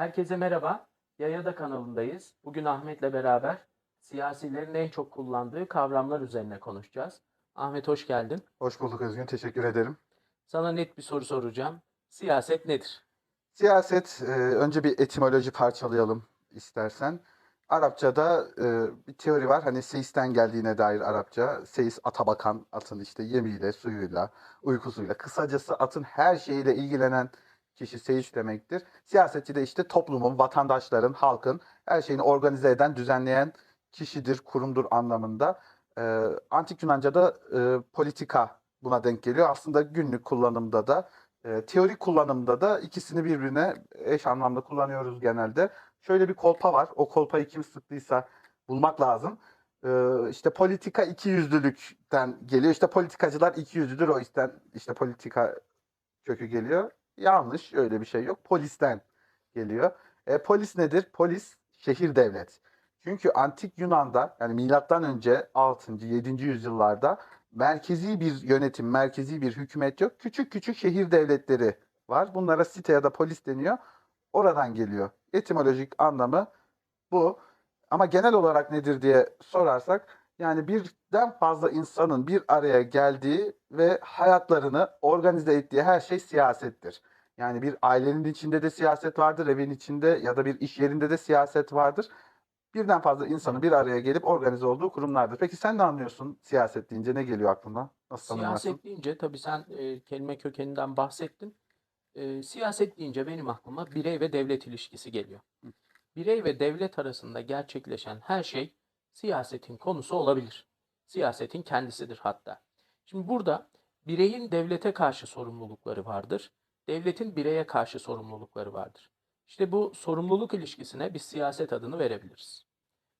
Herkese merhaba. Yayada kanalındayız. Bugün Ahmet'le beraber siyasilerin en çok kullandığı kavramlar üzerine konuşacağız. Ahmet hoş geldin. Hoş bulduk Özgün. Teşekkür ederim. Sana net bir soru soracağım. Siyaset nedir? Siyaset, e, önce bir etimoloji parçalayalım istersen. Arapçada e, bir teori var. Hani seisten geldiğine dair Arapça. Seis ata bakan, atın işte yemiyle, suyuyla, uykusuyla. Kısacası atın her şeyiyle ilgilenen kişi seis demektir. Siyasetçi de işte toplumun, vatandaşların, halkın her şeyini organize eden, düzenleyen kişidir, kurumdur anlamında. E, Antik Yunanca'da e, politika buna denk geliyor. Aslında günlük kullanımda da E, teorik kullanımda da ikisini birbirine eş anlamda kullanıyoruz genelde. Şöyle bir kolpa var. O kolpayı kim sıktıysa bulmak lazım. E, işte politika ikiyüzlülükten geliyor. İşte politikacılar ikiyüzlüdür. O yüzden işte politika kökü geliyor. Yanlış. Öyle bir şey yok. Polisten geliyor. E, polis nedir? Polis şehir devlet. Çünkü antik Yunan'da yani milattan önce 6. 7. yüzyıllarda merkezi bir yönetim, merkezi bir hükümet yok. Küçük küçük şehir devletleri var. Bunlara site ya da polis deniyor. Oradan geliyor. Etimolojik anlamı bu. Ama genel olarak nedir diye sorarsak yani birden fazla insanın bir araya geldiği ve hayatlarını organize ettiği her şey siyasettir. Yani bir ailenin içinde de siyaset vardır, evin içinde ya da bir iş yerinde de siyaset vardır. Birden fazla insanın bir araya gelip organize olduğu kurumlardır. Peki sen ne anlıyorsun siyaset deyince ne geliyor aklına? Nasıl? Siyaset deyince tabii sen e, kelime kökeninden bahsettin. E, siyaset deyince benim aklıma birey ve devlet ilişkisi geliyor. Birey ve devlet arasında gerçekleşen her şey siyasetin konusu olabilir. Siyasetin kendisidir hatta. Şimdi burada bireyin devlete karşı sorumlulukları vardır. Devletin bireye karşı sorumlulukları vardır. İşte bu sorumluluk ilişkisine biz siyaset adını verebiliriz.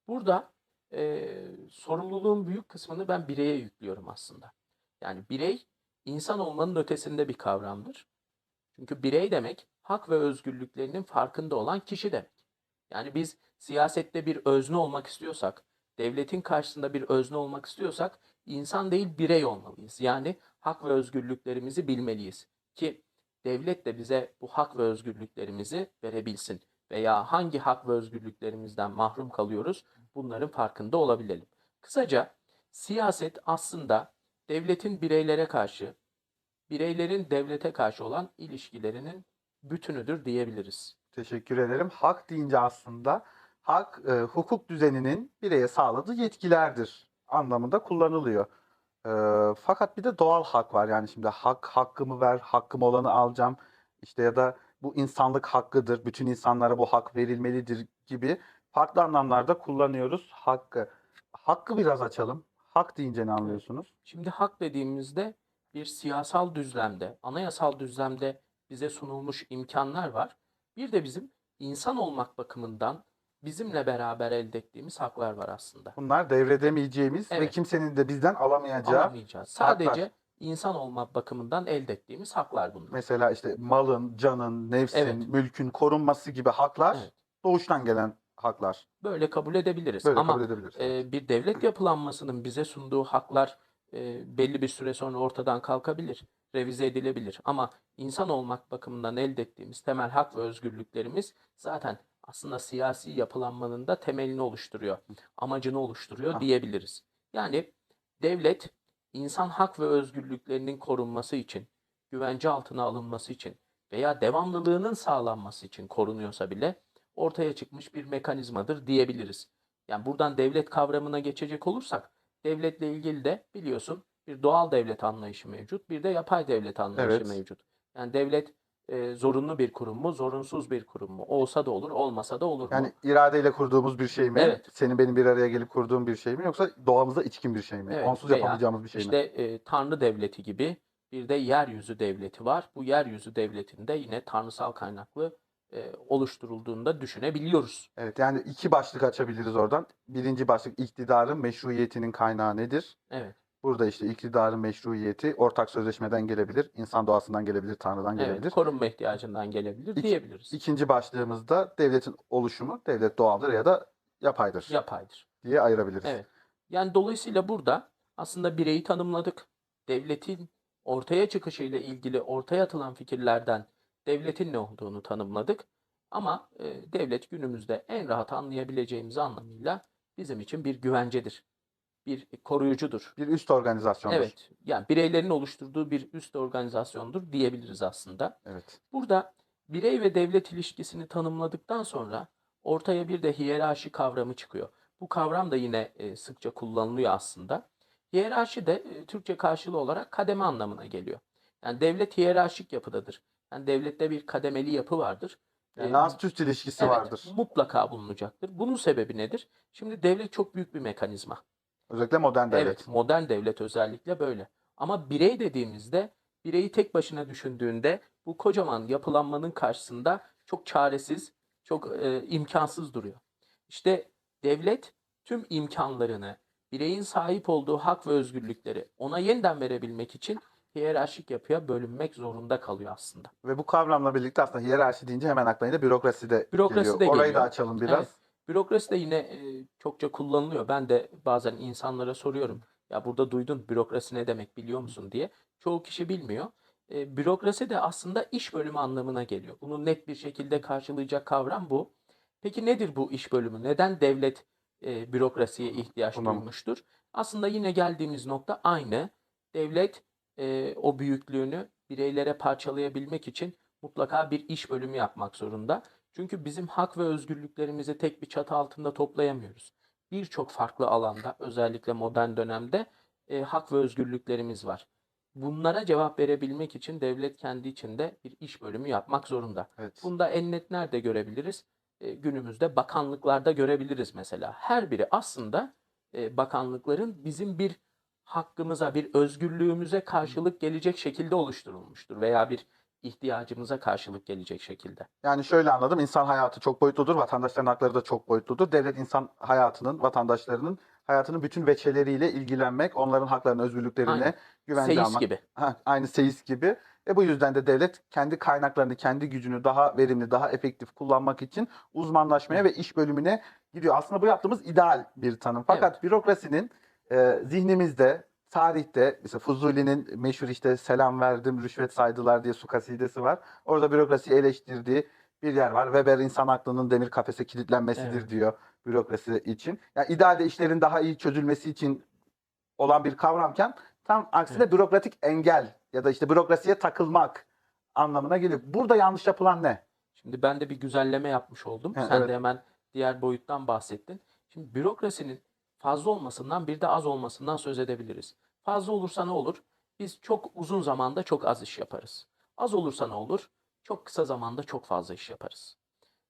Burada e, sorumluluğun büyük kısmını ben bireye yüklüyorum aslında. Yani birey insan olmanın ötesinde bir kavramdır. Çünkü birey demek hak ve özgürlüklerinin farkında olan kişi demek. Yani biz siyasette bir özne olmak istiyorsak, devletin karşısında bir özne olmak istiyorsak insan değil birey olmalıyız. Yani hak ve özgürlüklerimizi bilmeliyiz ki devlet de bize bu hak ve özgürlüklerimizi verebilsin veya hangi hak ve özgürlüklerimizden mahrum kalıyoruz bunların farkında olabilelim. Kısaca siyaset aslında devletin bireylere karşı, bireylerin devlete karşı olan ilişkilerinin bütünüdür diyebiliriz. Teşekkür ederim. Hak deyince aslında hak e, hukuk düzeninin bireye sağladığı yetkilerdir anlamında kullanılıyor. E, fakat bir de doğal hak var. Yani şimdi hak hakkımı ver, hakkım olanı alacağım. İşte ya da bu insanlık hakkıdır. Bütün insanlara bu hak verilmelidir gibi farklı anlamlarda kullanıyoruz hakkı. Hakkı biraz açalım. Hak deyince ne anlıyorsunuz? Şimdi hak dediğimizde bir siyasal düzlemde, anayasal düzlemde bize sunulmuş imkanlar var. Bir de bizim insan olmak bakımından bizimle beraber elde ettiğimiz haklar var aslında. Bunlar devredemeyeceğimiz ve Evet. kimsenin de bizden alamayacağı Alamayacağız. haklar. Sadece insan olma bakımından elde ettiğimiz haklar bunlar. Mesela işte malın, canın, nefsin, Evet. mülkün korunması gibi haklar Evet. doğuştan gelen haklar. Böyle kabul edebiliriz. Böyle Ama kabul edebiliriz. e, bir devlet yapılanmasının bize sunduğu haklar e, belli bir süre sonra ortadan kalkabilir, revize edilebilir. Ama insan olmak bakımından elde ettiğimiz temel hak ve özgürlüklerimiz zaten aslında siyasi yapılanmanın da temelini oluşturuyor, amacını oluşturuyor Ah. diyebiliriz. Yani devlet insan hak ve özgürlüklerinin korunması için, güvence altına alınması için veya devamlılığının sağlanması için korunuyorsa bile ortaya çıkmış bir mekanizmadır diyebiliriz. Yani buradan devlet kavramına geçecek olursak devletle ilgili de biliyorsun bir doğal devlet anlayışı mevcut, bir de yapay devlet anlayışı Evet. mevcut. Yani devlet e, zorunlu bir kurum mu, zorunsuz bir kurum mu? Olsa da olur, olmasa da olur mu? Yani iradeyle kurduğumuz bir şey mi? Evet. Senin benim bir araya gelip kurduğum bir şey mi? Yoksa doğamıza içkin bir şey mi? Evet, Onsuz veya yapamayacağımız bir şey İşte mi? e, Tanrı devleti gibi bir de yeryüzü devleti var. Bu yeryüzü devletinde yine tanrısal kaynaklı e, oluşturulduğunu da düşünebiliyoruz. Evet yani iki başlık açabiliriz oradan. Birinci başlık iktidarın meşruiyetinin kaynağı nedir? Evet. Burada işte iktidarın meşruiyeti ortak sözleşmeden gelebilir, insan doğasından gelebilir, Tanrı'dan Evet, gelebilir. korunma ihtiyacından gelebilir İki- diyebiliriz. İkinci başlığımızda devletin oluşumu, devlet doğaldır ya da yapaydır Yapaydır. diye ayırabiliriz. Evet. Yani dolayısıyla burada aslında bireyi tanımladık. Devletin ortaya çıkışıyla ilgili ortaya atılan fikirlerden devletin ne olduğunu tanımladık. Ama e, devlet günümüzde en rahat anlayabileceğimiz anlamıyla bizim için bir güvencedir. Bir koruyucudur. Bir üst organizasyondur. Evet. Yani bireylerin oluşturduğu bir üst organizasyondur diyebiliriz aslında. Evet. Burada birey ve devlet ilişkisini tanımladıktan sonra ortaya bir de hiyerarşi kavramı çıkıyor. Bu kavram da yine e, sıkça kullanılıyor aslında. Hiyerarşi de e, Türkçe karşılığı olarak kademe anlamına geliyor. Yani devlet hiyerarşik yapıdadır. Yani devlette bir kademeli yapı vardır. Yani E, ast üst ilişkisi evet, vardır. Mutlaka bulunacaktır. Bunun sebebi nedir? Şimdi devlet çok büyük bir mekanizma. Özellikle modern devlet. Evet, modern devlet özellikle böyle. Ama birey dediğimizde, bireyi tek başına düşündüğünde bu kocaman yapılanmanın karşısında çok çaresiz, çok e, imkansız duruyor. İşte devlet tüm imkanlarını, bireyin sahip olduğu hak ve özgürlükleri ona yeniden verebilmek için hiyerarşik yapıya bölünmek zorunda kalıyor aslında. Ve bu kavramla birlikte aslında hiyerarşi deyince hemen aklına yine bürokrasi de Bürokrasi geliyor. de Orayı geliyor. da açalım biraz. Evet. Bürokrasi de yine e, çokça kullanılıyor. Ben de bazen insanlara soruyorum. Ya burada duydun bürokrasi ne demek biliyor musun diye. Çoğu kişi bilmiyor. E, bürokrasi de aslında iş bölümü anlamına geliyor. Bunu net bir şekilde karşılayacak kavram bu. Peki nedir bu iş bölümü? Neden devlet e, bürokrasiye ihtiyaç Tamam. duymuştur? Aslında yine geldiğimiz nokta aynı. Devlet e, o büyüklüğünü bireylere parçalayabilmek için mutlaka bir iş bölümü yapmak zorunda. Çünkü bizim hak ve özgürlüklerimizi tek bir çatı altında toplayamıyoruz. Birçok farklı alanda özellikle modern dönemde e, hak ve özgürlüklerimiz var. Bunlara cevap verebilmek için devlet kendi içinde bir iş bölümü yapmak zorunda. Evet. Bunda en net nerede görebiliriz? E, günümüzde bakanlıklarda görebiliriz mesela. Her biri aslında e, bakanlıkların bizim bir hakkımıza, bir özgürlüğümüze karşılık gelecek şekilde oluşturulmuştur veya bir ihtiyacımıza karşılık gelecek şekilde. Yani şöyle anladım. insan hayatı çok boyutludur. Vatandaşların hakları da çok boyutludur. Devlet insan hayatının, vatandaşlarının hayatının bütün veçeleriyle ilgilenmek, onların haklarını, özgürlüklerine Aynen. güvence Seyis almak. gibi. Ha, aynı seyis gibi. Ve bu yüzden de devlet kendi kaynaklarını, kendi gücünü daha verimli, daha efektif kullanmak için uzmanlaşmaya ve iş bölümüne gidiyor. Aslında bu yaptığımız ideal bir tanım. Fakat bürokrasinin e, zihnimizde, tarihte, mesela Fuzuli'nin meşhur işte selam verdim, rüşvet saydılar diye su kasidesi var. Orada bürokrasiyi eleştirdiği bir yer var. Weber insan aklının demir kafese kilitlenmesidir Evet. diyor bürokrasi için. Yani idealde işlerin daha iyi çözülmesi için olan bir kavramken tam aksine bürokratik engel ya da işte bürokrasiye takılmak anlamına geliyor. Burada yanlış yapılan ne? Şimdi ben de bir güzelleme yapmış oldum. Ha, Sen evet. de hemen diğer boyuttan bahsettin. Şimdi bürokrasinin fazla olmasından bir de az olmasından söz edebiliriz. Fazla olursa ne olur? Biz çok uzun zamanda çok az iş yaparız. Az olursa ne olur? Çok kısa zamanda çok fazla iş yaparız.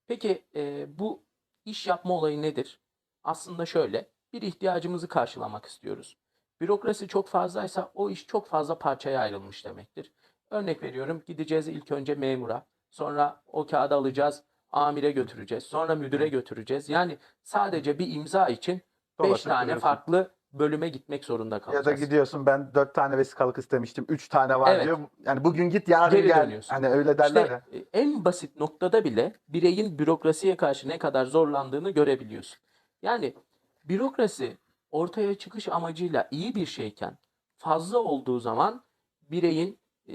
Peki e, bu iş yapma olayı nedir? Aslında şöyle, bir ihtiyacımızı karşılamak istiyoruz. Bürokrasi çok fazlaysa o iş çok fazla parçaya ayrılmış demektir. Örnek veriyorum, gideceğiz ilk önce memura, sonra o kağıdı alacağız, amire götüreceğiz, sonra müdüre götüreceğiz. Yani sadece bir imza için 5 Dolaşıp tane duruyorsun. farklı bölüme gitmek zorunda Ya kalacağız. da gidiyorsun ben dört tane vesikalık istemiştim. Üç tane var Evet. diyor. Yani bugün git yarın Geri gel. dönüyorsun. Hani öyle derler İşte ya. e, en basit noktada bile bireyin bürokrasiye karşı ne kadar zorlandığını görebiliyorsun. Yani bürokrasi ortaya çıkış amacıyla iyi bir şeyken fazla olduğu zaman bireyin e,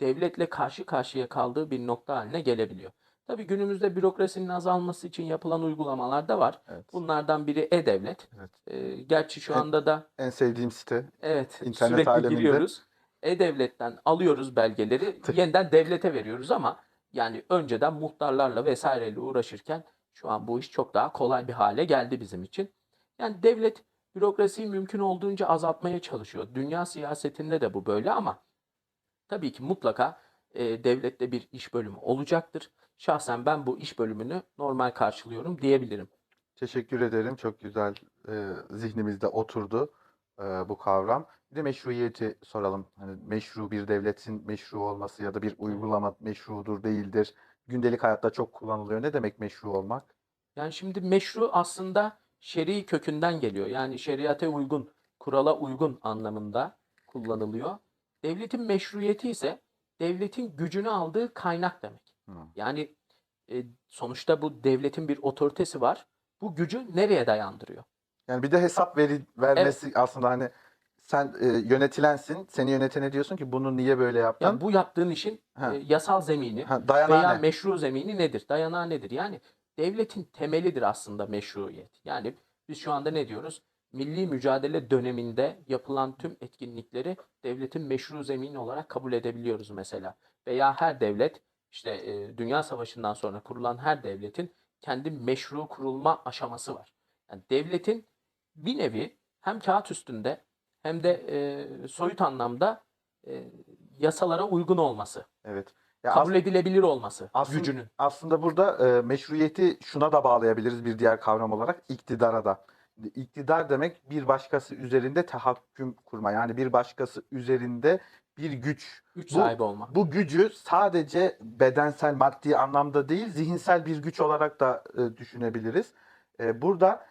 devletle karşı karşıya kaldığı bir nokta haline gelebiliyor. Tabii günümüzde bürokrasinin azalması için yapılan uygulamalar da var. Evet. Bunlardan biri e-devlet. Evet. E, gerçi şu Evet. anda da En sevdiğim site. Evet, İnternet sürekli aleminde. giriyoruz. E-Devlet'ten alıyoruz belgeleri, yeniden devlete veriyoruz ama yani önceden muhtarlarla vesaireyle uğraşırken şu an bu iş çok daha kolay bir hale geldi bizim için. Yani devlet bürokrasiyi mümkün olduğunca azaltmaya çalışıyor. Dünya siyasetinde de bu böyle ama tabii ki mutlaka e, devlette bir iş bölümü olacaktır. Şahsen ben bu iş bölümünü normal karşılıyorum diyebilirim. Teşekkür ederim. Çok güzel e, zihnimizde oturdu e, bu kavram. Bir de meşruiyeti soralım. Hani meşru bir devletin meşru olması ya da bir uygulama meşrudur değildir. Gündelik hayatta çok kullanılıyor. Ne demek meşru olmak? Yani şimdi meşru aslında şer'i kökünden geliyor. Yani şeriate uygun, kurala uygun anlamında kullanılıyor. Devletin meşruiyeti ise devletin gücünü aldığı kaynak demek. Hı. Yani e, sonuçta bu devletin bir otoritesi var. Bu gücü nereye dayandırıyor? Yani bir de hesap veri, vermesi aslında hani sen e, yönetilensin. Seni yönetene diyorsun ki bunu niye böyle yaptın? Yani bu yaptığın işin Ha. e, yasal zemini ha, dayanağı veya ne? meşru zemini nedir? Dayanağı nedir? Yani devletin temelidir aslında meşruiyet. Yani biz şu anda ne diyoruz? Milli mücadele döneminde yapılan tüm etkinlikleri devletin meşru zemini olarak kabul edebiliyoruz mesela. Veya her devlet işte e, Dünya Savaşı'ndan sonra kurulan her devletin kendi meşru kurulma aşaması var. Yani devletin bir nevi hem kağıt üstünde hem de e, soyut anlamda e, yasalara uygun olması, Evet. Ya kabul as- edilebilir olması aslında, gücünün. aslında burada e, meşruiyeti şuna da bağlayabiliriz bir diğer kavram olarak iktidara da. İktidar demek bir başkası üzerinde tahakküm kurma. Yani bir başkası üzerinde bir güç. Güç Bu- sahibi olmak. Bu gücü sadece bedensel, maddi anlamda değil, zihinsel bir güç olarak da e, düşünebiliriz. E, burada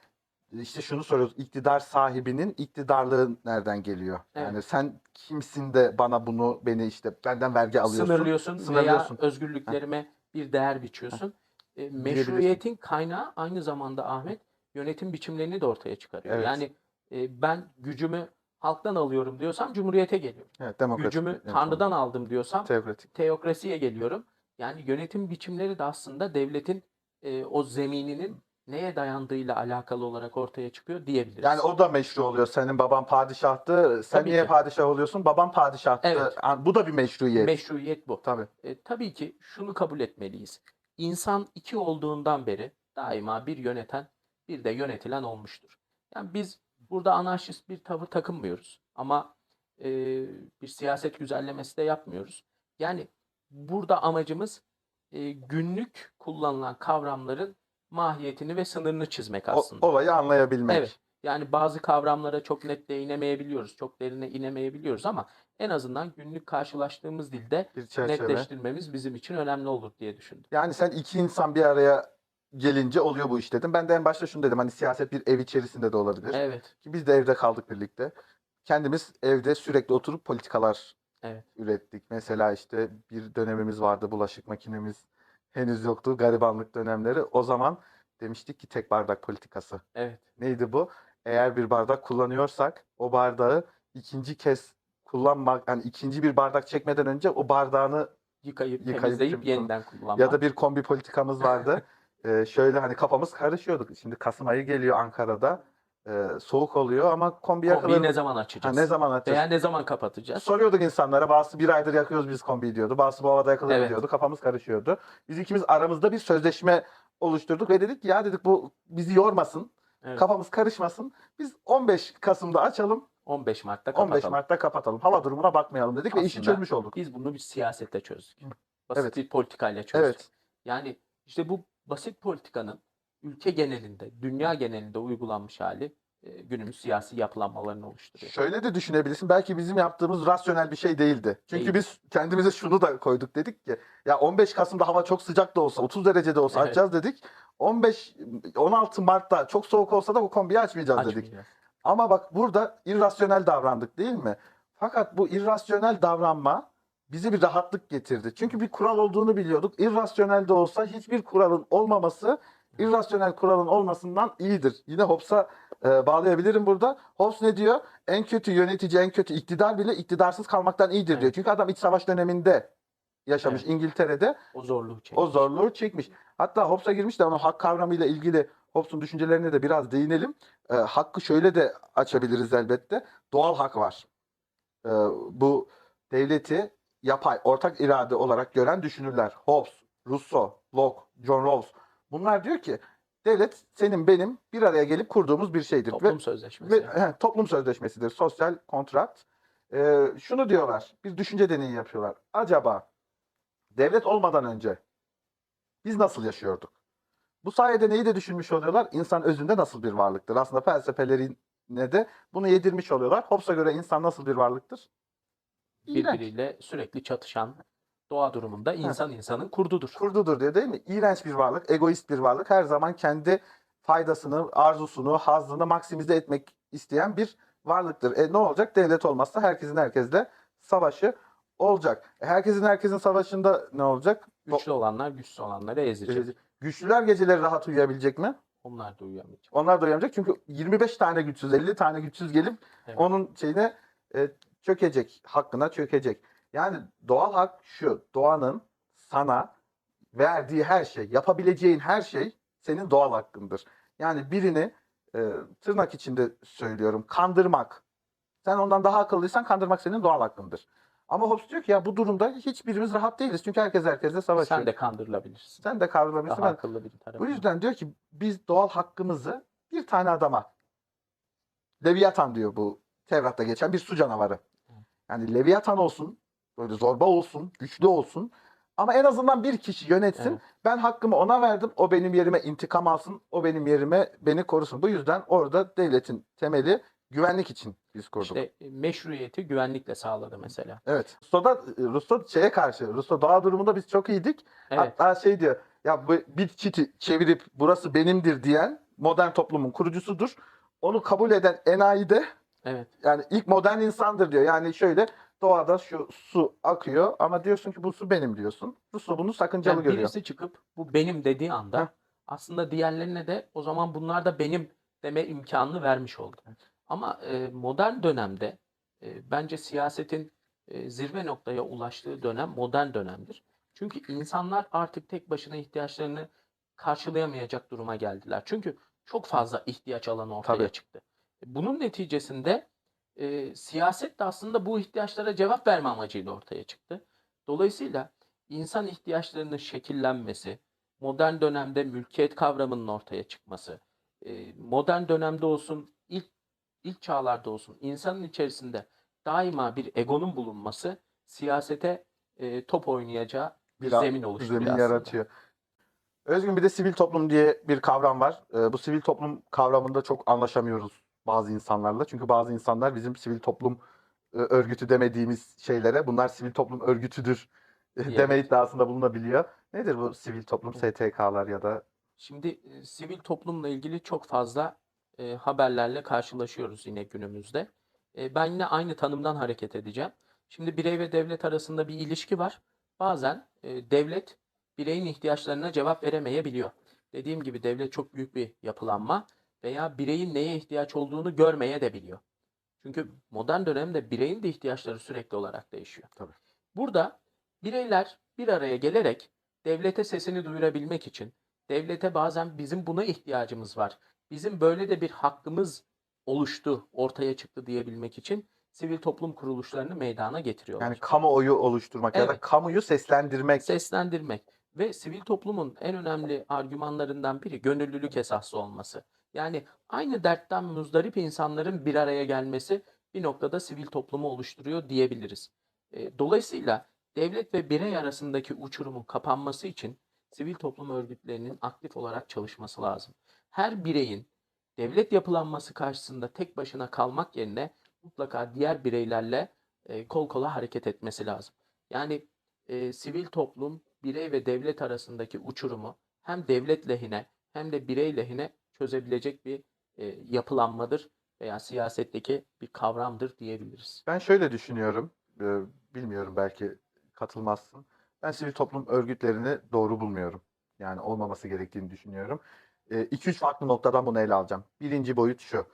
işte şunu soruyoruz. İktidar sahibinin iktidarlığı nereden geliyor? Evet. Yani sen kimsin de bana bunu, beni işte benden vergi alıyorsun. Sınırlıyorsun, sınırlıyorsun. veya özgürlüklerime bir değer biçiyorsun. E, meşruiyetin kaynağı aynı zamanda Ahmet yönetim biçimlerini de ortaya çıkarıyor. Evet. Yani e, ben gücümü halktan alıyorum diyorsam cumhuriyete geliyorum. Evet, demokratik. Gücümü yönetim. Tanrı'dan aldım diyorsam Teokratik. teokrasiye geliyorum. Yani yönetim biçimleri de aslında devletin e, o zemininin neye dayandığıyla alakalı olarak ortaya çıkıyor diyebiliriz. Yani o da meşru oluyor. Senin baban padişahtı. Sen Tabii niye ki. padişah oluyorsun? Baban padişahtı. Evet. Bu da bir meşruiyet. Meşruiyet bu. Tabii. E, tabii ki şunu kabul etmeliyiz. İnsan iki olduğundan beri daima bir yöneten bir de yönetilen olmuştur. Yani biz burada anarşist bir tavır takınmıyoruz. Ama e, bir siyaset güzellemesi de yapmıyoruz. Yani burada amacımız e, günlük kullanılan kavramların mahiyetini ve sınırını çizmek O- aslında. olayı anlayabilmek. Evet. Yani bazı kavramlara çok net değinemeyebiliyoruz, çok derine inemeyebiliyoruz ama en azından günlük karşılaştığımız dilde netleştirmemiz bizim için önemli olur diye düşündüm. Yani sen iki insan bir araya gelince oluyor bu iş dedim. Ben de en başta şunu dedim. Hani siyaset bir ev içerisinde de olabilir. Evet. Ki biz de evde kaldık birlikte. Kendimiz evde sürekli oturup politikalar Evet. ürettik. Mesela işte bir dönemimiz vardı. Bulaşık makinemiz henüz yoktu. Garibanlık dönemleri. O zaman demiştik ki tek bardak politikası. Evet. Neydi bu? Eğer bir bardak kullanıyorsak o bardağı ikinci kez kullanmak, yani ikinci bir bardak çekmeden önce o bardağını Yıkayıp, Yıkayıp temizleyip yeniden kullanmak. ya da bir kombi politikamız vardı. Ee, şöyle hani kafamız karışıyorduk. Şimdi Kasım ayı geliyor Ankara'da. Ee, soğuk oluyor ama kombi kombiyi yakaları... ne zaman Ha, açacağız? ne zaman açacağız? Veya ne zaman kapatacağız? Soruyorduk insanlara. Bazısı bir aydır yakıyoruz biz kombiyi diyordu. Bazısı bu havada yakılıyor Evet. diyordu. Kafamız karışıyordu. Biz ikimiz aramızda bir sözleşme oluşturduk ve dedik ki ya dedik bu bizi yormasın. Evet. Kafamız karışmasın. Biz 15 Kasım'da açalım. 15 Mart'ta 15 kapatalım. Mart'ta kapatalım. Hava durumuna bakmayalım dedik ve işi Aslında çözmüş olduk. Biz bunu bir siyasette çözdük. Basit Evet. bir politikayla çözdük. Evet. Yani işte bu basit politikanın ülke genelinde, dünya genelinde uygulanmış hali e, günümüz siyasi yapılanmalarını oluşturuyor. Şöyle de düşünebilirsin. Belki bizim yaptığımız rasyonel bir şey değildi. Çünkü Değil. biz kendimize şunu da koyduk dedik ki ya 15 Kasım'da hava çok sıcak da olsa 30 derecede olsa Evet. açacağız dedik. 15 16 Mart'ta çok soğuk olsa da bu kombiyi açmayacağız dedik. Açmayacağız. Ama bak burada irrasyonel davrandık değil mi? Fakat bu irrasyonel davranma bize bir rahatlık getirdi. Çünkü bir kural olduğunu biliyorduk. İrrasyonel de olsa hiçbir kuralın olmaması irrasyonel kuralın olmasından iyidir. Yine Hobbes'a e, bağlayabilirim burada. Hobbes ne diyor? En kötü yönetici, en kötü iktidar bile iktidarsız kalmaktan iyidir diyor. Evet. Çünkü adam iç savaş döneminde yaşamış Evet. İngiltere'de. O zorluğu çek. O zorluğu çekmiş. Hatta Hobbes'a girmiş de onun hak kavramıyla ilgili Hobbes'un düşüncelerine de biraz değinelim. Ee, hakkı şöyle de açabiliriz elbette. Doğal hak var. Ee, bu devleti yapay, ortak irade olarak gören düşünürler. Hobbes, Rousseau, Locke, John Rawls. Bunlar diyor ki devlet senin benim bir araya gelip kurduğumuz bir şeydir. Toplum Ve- sözleşmesi. ve he, toplum sözleşmesidir. Sosyal kontrakt. Ee, şunu diyorlar. Bir düşünce deneyi yapıyorlar. Acaba devlet olmadan önce biz nasıl yaşıyorduk? Bu sayede neyi de düşünmüş oluyorlar? İnsan özünde nasıl bir varlıktır? Aslında felsefelerine de bunu yedirmiş oluyorlar. Hobbes'a göre insan nasıl bir varlıktır? Birbiriyle sürekli çatışan doğa durumunda insan insanın kurdudur. kurdudur diyor değil mi? İğrenç bir varlık, egoist bir varlık. Her zaman kendi faydasını, arzusunu, hazzını maksimize etmek isteyen bir varlıktır. E ne olacak? Devlet olmazsa herkesin herkesle savaşı olacak. E, herkesin herkesin savaşında ne olacak? Güçlü olanlar güçsüz olanları ezecek. E, Güçlüler geceleri rahat uyuyabilecek mi? Onlar da uyuyamayacak. Onlar da uyuyamayacak. Çünkü 25 tane güçsüz, 50 tane güçsüz gelip Evet. onun şeyine e, çökecek, hakkına çökecek. Yani doğal hak şu, doğanın sana verdiği her şey, yapabileceğin her şey senin doğal hakkındır. Yani birini e, tırnak içinde söylüyorum, kandırmak. Sen ondan daha akıllıysan kandırmak senin doğal hakkındır. Ama Hobbes diyor ki ya bu durumda hiçbirimiz rahat değiliz. Çünkü herkes herkesle savaşıyor. Sen de kandırılabilirsin. Sen de kavrulabilirsin. Daha Ben- akıllı bir tarafı. bu yüzden diyor ki biz doğal hakkımızı bir tane adama Leviathan diyor bu Tevrat'ta geçen bir su canavarı. Yani Leviathan olsun, böyle zorba olsun, güçlü olsun ama en azından bir kişi yönetsin. Evet. Ben hakkımı ona verdim. O benim yerime intikam alsın. O benim yerime beni korusun. Bu yüzden orada devletin temeli güvenlik için biz kurduk. İşte e, meşruiyeti güvenlikle sağladı mesela. Evet. Rusto'da Rusto şeye karşı, Rusto doğa durumunda biz çok iyiydik. Evet. Hatta şey diyor ya bu bir çiti çevirip burası benimdir diyen modern toplumun kurucusudur. Onu kabul eden enayi de Evet. yani ilk modern insandır diyor. Yani şöyle doğada şu su akıyor ama diyorsun ki bu su benim diyorsun. Russo bunu sakıncalı Yani görüyor. birisi çıkıp bu benim dediği anda Heh. aslında diğerlerine de o zaman bunlar da benim deme imkanını vermiş oldu. Ama e, modern dönemde e, bence siyasetin e, zirve noktaya ulaştığı dönem modern dönemdir. Çünkü insanlar artık tek başına ihtiyaçlarını karşılayamayacak duruma geldiler. Çünkü çok fazla ihtiyaç alanı ortaya Tabii. çıktı. Bunun neticesinde e, siyaset de aslında bu ihtiyaçlara cevap verme amacıyla ortaya çıktı. Dolayısıyla insan ihtiyaçlarının şekillenmesi, modern dönemde mülkiyet kavramının ortaya çıkması, e, modern dönemde olsun, ilk ilk çağlarda olsun insanın içerisinde daima bir egonun bulunması siyasete e, top oynayacağı bir Biraz zemin oluşturuyor zemin aslında. yaratıyor. Özgün bir de sivil toplum diye bir kavram var. Ee, bu sivil toplum kavramında çok anlaşamıyoruz bazı insanlarla. Çünkü bazı insanlar bizim sivil toplum e, örgütü demediğimiz şeylere bunlar sivil toplum örgütüdür e, deme Diyebiliriz. iddiasında bulunabiliyor. Nedir bu sivil toplum STK'lar ya da Şimdi e, sivil toplumla ilgili çok fazla e, haberlerle karşılaşıyoruz yine günümüzde. E, ben yine aynı tanımdan hareket edeceğim. Şimdi birey ve devlet arasında bir ilişki var. Bazen e, devlet bireyin ihtiyaçlarına cevap veremeyebiliyor. Dediğim gibi devlet çok büyük bir yapılanma veya bireyin neye ihtiyaç olduğunu görmeye de biliyor. Çünkü modern dönemde bireyin de ihtiyaçları sürekli olarak değişiyor. Tabii. Burada bireyler bir araya gelerek devlete sesini duyurabilmek için devlete bazen bizim buna ihtiyacımız var. Bizim böyle de bir hakkımız oluştu, ortaya çıktı diyebilmek için sivil toplum kuruluşlarını meydana getiriyorlar. yani kamuoyu oluşturmak ya da Evet. kamuyu seslendirmek. Seslendirmek ve sivil toplumun en önemli argümanlarından biri gönüllülük esaslı olması. Yani aynı dertten muzdarip insanların bir araya gelmesi bir noktada sivil toplumu oluşturuyor diyebiliriz. E, Dolayısıyla devlet ve birey arasındaki uçurumun kapanması için sivil toplum örgütlerinin aktif olarak çalışması lazım. Her bireyin devlet yapılanması karşısında tek başına kalmak yerine mutlaka diğer bireylerle e, kol kola hareket etmesi lazım. Yani e, sivil toplum, birey ve devlet arasındaki uçurumu hem devlet lehine hem de birey lehine çözebilecek bir e, yapılanmadır veya siyasetteki bir kavramdır diyebiliriz. Ben şöyle düşünüyorum. e, bilmiyorum belki katılmazsın. Ben sivil toplum örgütlerini doğru bulmuyorum. Yani olmaması gerektiğini düşünüyorum. 2-3 farklı noktadan bunu ele alacağım. Birinci boyut şu.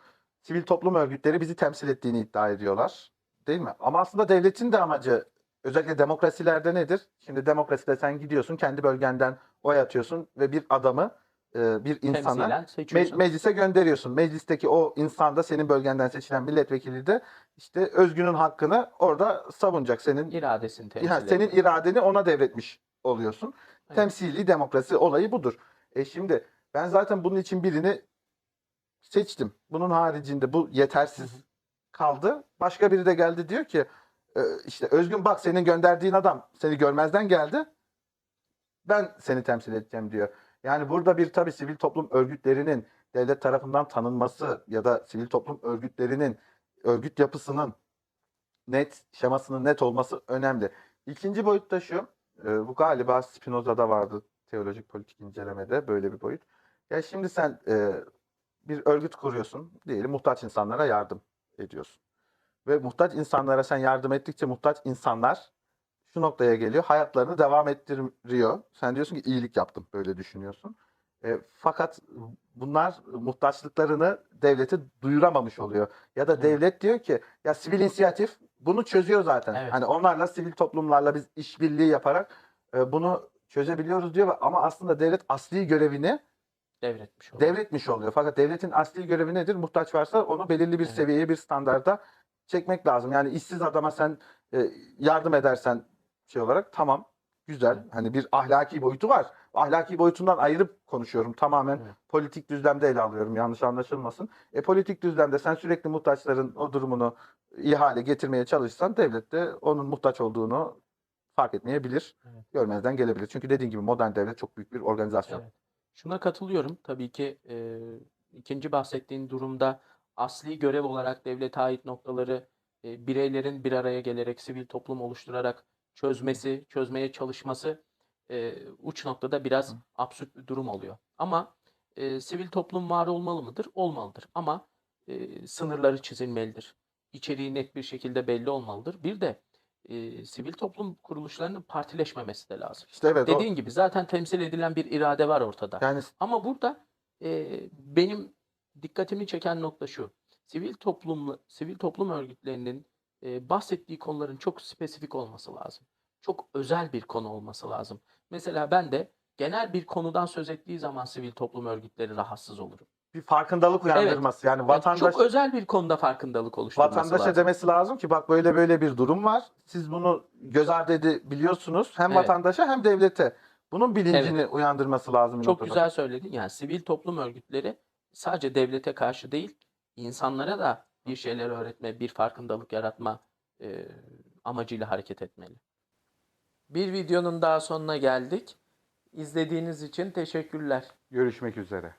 Sivil toplum örgütleri bizi temsil ettiğini iddia ediyorlar. Değil mi? Ama aslında devletin de amacı özellikle demokrasilerde nedir? Şimdi demokraside sen gidiyorsun kendi bölgenden oy atıyorsun ve bir adamı e, bir insana Me- meclise gönderiyorsun. Meclisteki o insan da senin bölgenden seçilen milletvekili de işte özgünün hakkını orada savunacak. Senin iradesini temsil ya senin iradeni ona devretmiş oluyorsun. Evet. Temsili demokrasi olayı budur. E şimdi ben zaten bunun için birini seçtim. Bunun haricinde bu yetersiz kaldı. Başka biri de geldi diyor ki e, işte Özgün bak senin gönderdiğin adam seni görmezden geldi. Ben seni temsil edeceğim diyor. Yani burada bir tabii sivil toplum örgütlerinin devlet tarafından tanınması ya da sivil toplum örgütlerinin örgüt yapısının net şemasının net olması önemli. İkinci boyut da şu. e, bu galiba Spinoza'da vardı teolojik politik incelemede böyle bir boyut. Ya şimdi sen e, bir örgüt kuruyorsun. Diyelim muhtaç insanlara yardım ediyorsun. Ve muhtaç insanlara sen yardım ettikçe muhtaç insanlar şu noktaya geliyor. Hayatlarını devam ettiriyor. Sen diyorsun ki iyilik yaptım. Böyle düşünüyorsun. E, fakat bunlar muhtaçlıklarını devlete duyuramamış oluyor. Ya da devlet diyor ki ya sivil inisiyatif bunu çözüyor zaten. Evet. Hani onlarla sivil toplumlarla biz işbirliği yaparak e, bunu çözebiliyoruz diyor ama aslında devlet asli görevini Devretmiş oluyor. devretmiş oluyor. Fakat devletin asli görevi nedir? Muhtaç varsa onu belirli bir Evet. seviyeye, bir standarda çekmek lazım. Yani işsiz adama sen e, yardım edersen şey olarak tamam, güzel. Hani bir ahlaki boyutu var. Ahlaki boyutundan ayırıp konuşuyorum. Tamamen Evet. politik düzlemde ele alıyorum. Yanlış anlaşılmasın. E politik düzlemde sen sürekli muhtaçların o durumunu iyi hale getirmeye çalışsan devlet de onun muhtaç olduğunu fark etmeyebilir. Evet. Görmezden gelebilir. Çünkü dediğin gibi modern devlet çok büyük bir organizasyon. Evet. Şuna katılıyorum. Tabii ki e, ikinci bahsettiğin durumda asli görev olarak devlete ait noktaları e, bireylerin bir araya gelerek sivil toplum oluşturarak çözmesi, çözmeye çalışması e, uç noktada biraz Hı. absürt bir durum oluyor. Ama e, sivil toplum var olmalı mıdır? Olmalıdır. Ama e, sınırları çizilmelidir. İçeriği net bir şekilde belli olmalıdır. Bir de e, sivil toplum kuruluşlarının partileşmemesi de lazım. İşte evet o- Dediğin gibi zaten temsil edilen bir irade var ortada. yani Ama burada e, benim dikkatimi çeken nokta şu. Sivil toplum sivil toplum örgütlerinin e, bahsettiği konuların çok spesifik olması lazım. Çok özel bir konu olması lazım. Mesela ben de genel bir konudan söz ettiği zaman sivil toplum örgütleri rahatsız olurum. bir farkındalık uyandırması. Yani Yani vatandaş çok özel bir konuda farkındalık oluşturması vatandaşa lazım. demesi lazım ki bak böyle böyle bir durum var. Siz bunu göz ardı edebiliyorsunuz. Hem Evet. vatandaşa hem devlete. Bunun bilincini uyandırması lazım. Çok noktada. güzel söyledin. Yani sivil toplum örgütleri sadece devlete karşı değil, insanlara da bir şeyler öğretme, bir farkındalık yaratma e, amacıyla hareket etmeli. Bir videonun daha sonuna geldik. İzlediğiniz için teşekkürler. Görüşmek üzere.